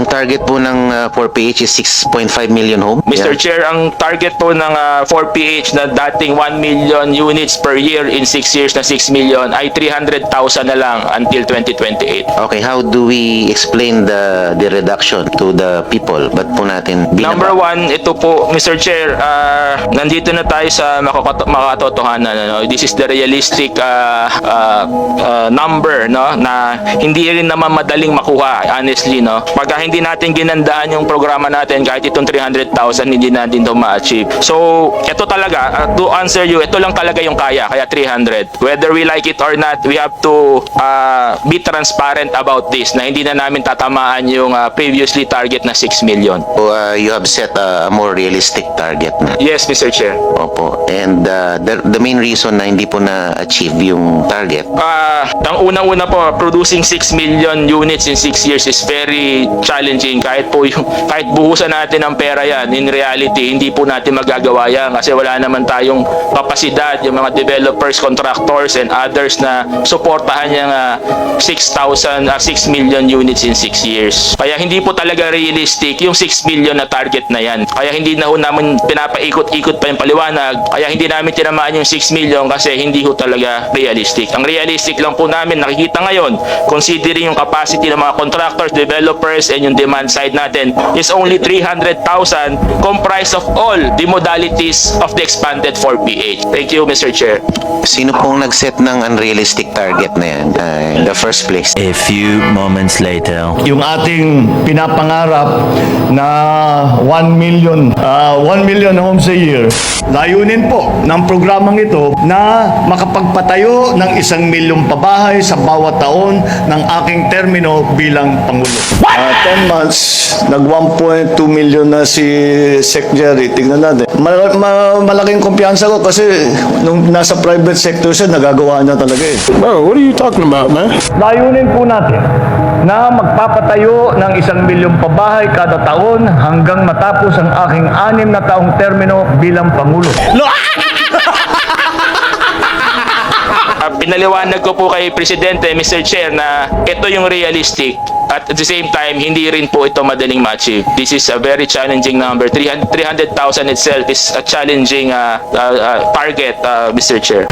Ang target po ng uh, 4PH is 6.5 million home. Mr. Yeah. Chair, ang target po ng ah, 4PH na dating 1 million units per year in 6 years na 6 million ay 300,000 na lang until 2028. Okay, how do we explain the the reduction to the people? Ba't po natin binaba? Number one, ito po, Mr. Chair, ah, nandito na tayo sa makakato- makatotohanan. Ano? This is the realistic ah, ah, ah, number no? na hindi rin naman madaling makuha, honestly. No? Pagka hindi natin ginandaan yung programa natin, kahit itong 300,000, hindi natin ito ma-achieve. So, ito talaga, ah, to answer you, ito lang talaga yung kaya, kaya 300. Whether we like it or not, we have to ah, be transparent about this na hindi na namin tatamaan yung ah, previously target na 6 million. So, uh, you have set a, more realistic target na. Yes, Mr. Chair. Opo. And uh, the, the main reason na hindi po na-achieve yung target Ah, ang unang-una po, producing 6 million units in 6 years is very challenging. Kahit po yung, kahit buhusan natin ng pera yan, in reality, hindi po natin magagawa yan kasi wala naman tayong kapasidad, yung mga developers, contractors, and others na suportahan yung ah, 6,000, ah, 6 million units in 6 years. Kaya hindi po talaga realistic yung 6 million na target na yan. Kaya hindi na ho namin pinapaikot-ikot pa yung paliwanag. Kaya hindi namin tinamaan yung 6 million kasi hindi ho talaga realistic. Ang realistic lang po namin nakikita ngayon, considering yung capacity ng mga contractors, developers, and yung demand side natin is only 300,000 comprised of all the modalities of the expanded 4PH. Thank you, Mr. Chair. Sino pong nag-set ng unrealistic target na yan uh, in the first place? A few moments later. yung ating pinapangarap na 1 million, ah, 1 million homes a year. Layunin po ng programang ito na makapagpatayo ng isang milyong pabahay sa bawat taon ng aking termino bilang Pangulo. Ah, 10 months, nag 1.2 million na si Sec Jerry. Tingnan natin. Ma- ma- malaking kumpiyansa ko kasi nung nasa private sector siya, nagagawa niya talaga eh. Bro, what are you talking about, man? Layunin po natin na magpapatayo ng isang milyong pabahay kada taon hanggang matapos ang aking anim na taong termino bilang Pangulo. Ah, pinaliwanag ko po kay Presidente, Mr. Chair, na ito yung realistic at at the same time, hindi rin po ito madaling ma-achieve. This is a very challenging number. 300 300,000 itself is a challenging ah, ah, ah, target, ah, Mr. Chair.